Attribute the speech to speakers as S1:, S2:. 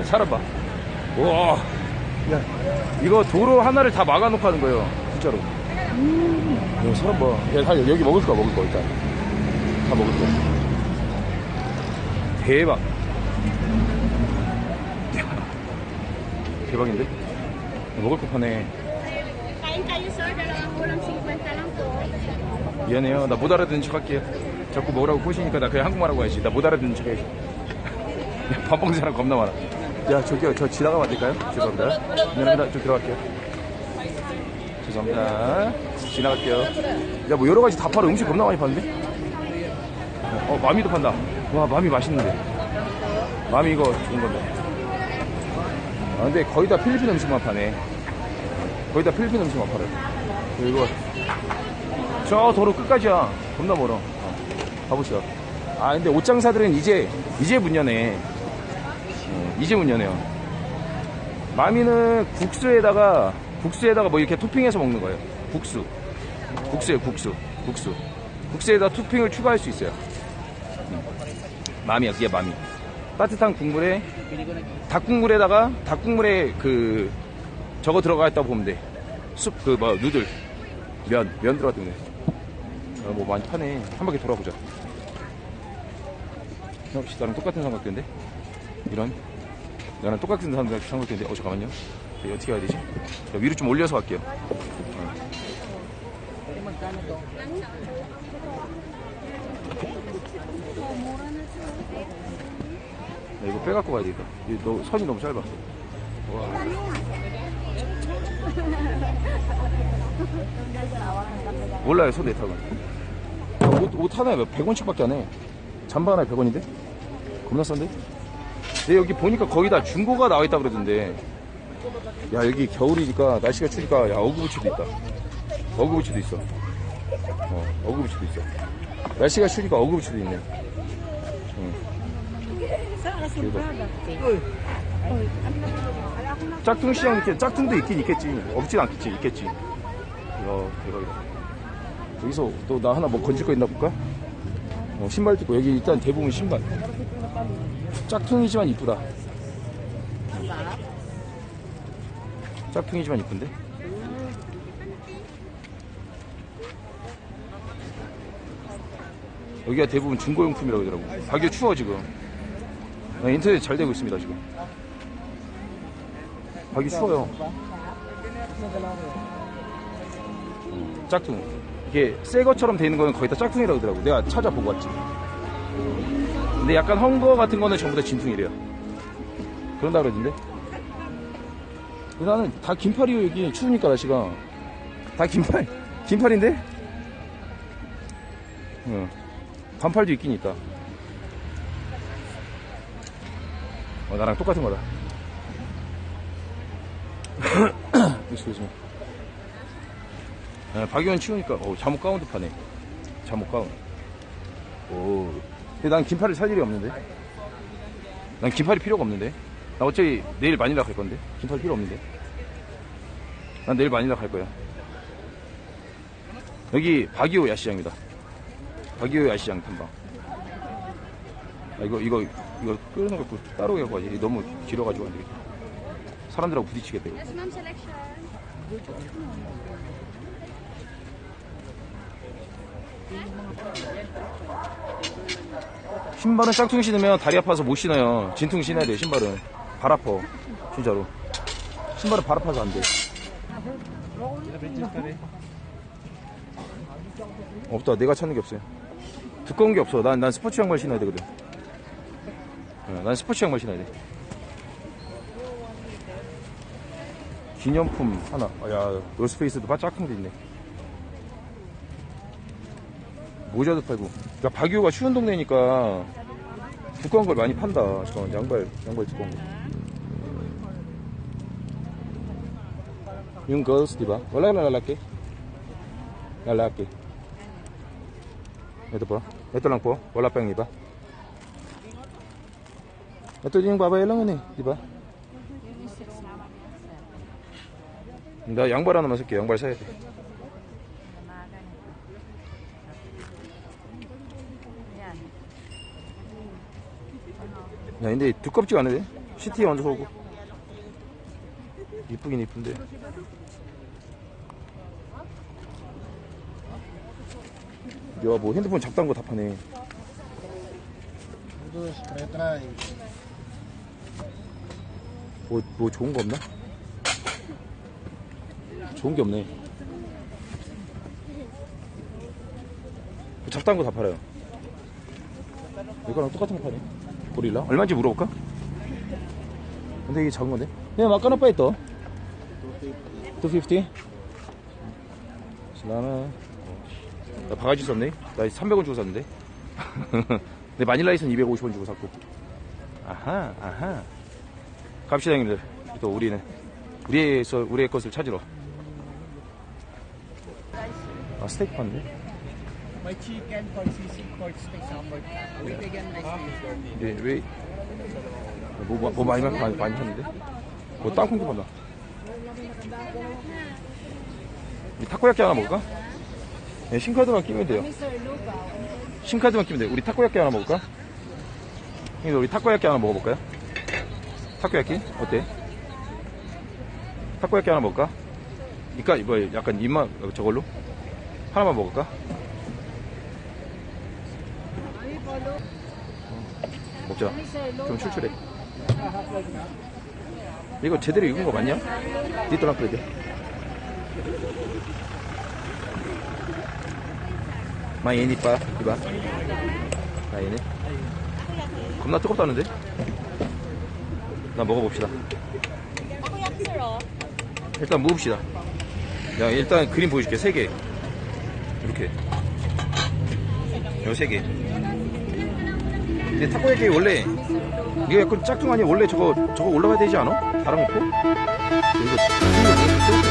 S1: 야, 사람 봐. 우와. 야, 이거 도로 하나를 다 막아놓고 하는 거예요. 진짜로. 야, 사람 봐. 야, 다 여기 먹을 거 먹을 거 일단. 다 먹을 거. 대박. 야, 대박인데? 먹을 거 파네.
S2: Kain kayo sir, dalawang ulam 50 lang po.
S1: 미안해요. 나 못 알아듣는 척 할게요. 자꾸 뭐라고 꼬시니까 나 그냥 한국말 하고 해야지. 나 못 알아듣는 척 해야지. 야, 밥 먹는 사람 겁나 많아. 야, 저기요. 저 지나가면 안 될까요? 죄송합니다. 미안합니다. 좀 들어갈게요. 죄송합니다. 지나갈게요. 야, 뭐 여러 가지 다 팔아. 음식 겁나 많이 파는데? 어, 마미도 판다. 와, 마미 맛있는데. 마미 이거 좋은 건데. 아, 근데 거의 다 필리핀 음식만 파네. 거의 다 필리핀 음식만 팔아요. 그리고 저 도로 끝까지야. 겁나 멀어. 어, 가보시죠. 아, 근데 옷장사들은 이제, 이제 문 여네. 어, 이제 문 여네요. 마미는 국수에다가, 국수에다가 뭐 이렇게 토핑해서 먹는 거예요. 국수. 국수예요, 국수. 국수. 국수에다 토핑을 추가할 수 있어요. 음. 마미야, 그게 마미. 따뜻한 국물에, 닭국물에다가, 닭국물에 그, 저거 들어가 있다고 보면 돼. 숲, 그, 뭐, 누들. 면, 면 들어갔던 데 아, 뭐 많이 파네. 한 바퀴 돌아보자. 역시 나랑 똑같은 삼각대인데? 이런? 나랑 똑같은 삼각- 삼각대인데? 어, 잠깐만요. 네, 어떻게 해야 되지? 자, 위로 좀 올려서 갈게요. 어. 야, 이거 빼갖고 가야 되겠다. 이 너, 선이 너무 짧아. 와. 몰라요, 손 대타고. 옷, 옷 하나에 몇 100원씩 밖에 안 해. 잠바 하나에 100원인데? 겁나 싼데? 근데 여기 보니까 거의 다 중고가 나와 있다 그러던데. 야, 여기 겨울이니까, 날씨가 추니까, 야, 어구부츠도 있다. 어구부츠도 있어. 어, 어구부츠도 있어. 날씨가 추니까 어구부츠도 있네. 짝퉁 시장 이렇게 짝퉁도 있긴 있겠지. 없진 않겠지. 있겠지. 이야, 대박이다. 여기서 또 나 하나 뭐 건질 거 있나 볼까? 어, 신발도 있고 여기 일단 대부분 신발. 짝퉁이지만 이쁘다. 짝퉁이지만 이쁜데? 여기가 대부분 중고용품이라고 하더라고. 가격 추워 지금. 아, 인터넷 잘 되고 있습니다 지금. 가기 추워요. 음, 짝퉁. 이게 새 것처럼 돼 있는 거는 거의 다 짝퉁이라고 하더라고. 내가 찾아보고 왔지. 근데 약간 헝거 같은 거는 전부 다 진퉁이래요. 그런다 그러던데. 나는 다 긴팔이요 여기 추우니까 날씨가 다 긴팔 긴팔인데? 응. 반팔도 있긴 있다. 어, 나랑 똑같은 거다. excuse. 아, 박유원 치우니까, 어, 잠옷 가운도 파네. 잠옷 가운. 오. 근데 난 긴팔을 살 일이 없는데. 난 긴팔이 필요가 없는데. 나 어차피 내일 마닐라 갈 건데. 긴팔 필요 없는데. 난 내일 마닐라 갈 거야. 여기 바기오 야시장입니다. 바기오 야시장 탐방. 아, 이거, 이거, 이거 끊어갖고 따로 해가지고 너무 길어가지고 안 되겠다. 사람들하고 부딪히겠다, 이거. 신발은 짝퉁 신으면 다리 아파서 못 신어요. 진퉁 신어야 돼, 신발은. 발 아파. 진짜로. 신발은 발 아파서 안 돼. 없다. 내가 찾는 게 없어요. 두꺼운 게 없어. 난, 난 스포츠 양말 신어야 되거든. 어, 난 스포츠 양말 신어야 돼. 기념품 하나. 아, 야, 노스페이스도 바 짝퉁 돼 있네. 모자도 팔고. 그러니까 박유가 추운 동네니까 두꺼운 걸 많이 판다. 잠깐만, 양발, 양발 두꺼운 거. Yung girls, lang po. Wala pa yung iba. Ito yung babae lang yun eh. Di ba? 나 양발 하나만 살게. 양발 사야 돼. 근데 두껍지가 않은데? 시티에 얹어서 오고. 이쁘긴 이쁜데. 야, 뭐 핸드폰 잡다한 거 다 파네. 뭐, 뭐 좋은 거 없나? 좋은 게 없네. 잡다한 거 다 팔아요. 이거랑 똑같은 거 파네. 고릴라? 얼마인지 물어볼까? 근데 이게 작은 건데? 네, 막가나 빠이 또. 250? 나는 나 바가지 썼네. 나 300원 주고 샀는데. 근데 마닐라이선 250원 주고 샀고. 아하, 아하. 갑시다 형님들 또 우리는 우리의, 서- 우리의 것을 찾으러 아 스테이크 파는데?
S3: May chicken, pork sisig, pork steak, sa pork chop. Wait again next week.
S1: 예, 왜, 뭐, 뭐, 뭐 많이, 많이, 많이 샀는데? 뭐 땅콩도 판다 우리 타코야끼 하나 먹을까? 네, 신카드만 끼면 돼요 신카드만 끼면 돼요 우리 타코야끼 하나 먹을까? 형님 우리 타코야끼 하나 먹어볼까요? 타코야끼? 어때? 타코야끼 하나 먹을까? 이까 뭐 약간 입맛 저걸로? 하나만 먹을까? 먹자. 좀 출출해. 이거 제대로 익은 거 맞냐? 니또랑 그래야 돼. 많이 예니빠, 이봐. 나 얘네. 겁나 뜨겁다는데? 나 먹어봅시다. 일단 먹읍시다. 야, 일단 그림 보여줄게. 세 개. 이렇게. 요 세 개. 근데 타코야끼 원래 이게 약간 짝퉁 아니야? 원래 저거 저거 올라가야 되지 않아? 달아놓고? 이거 이거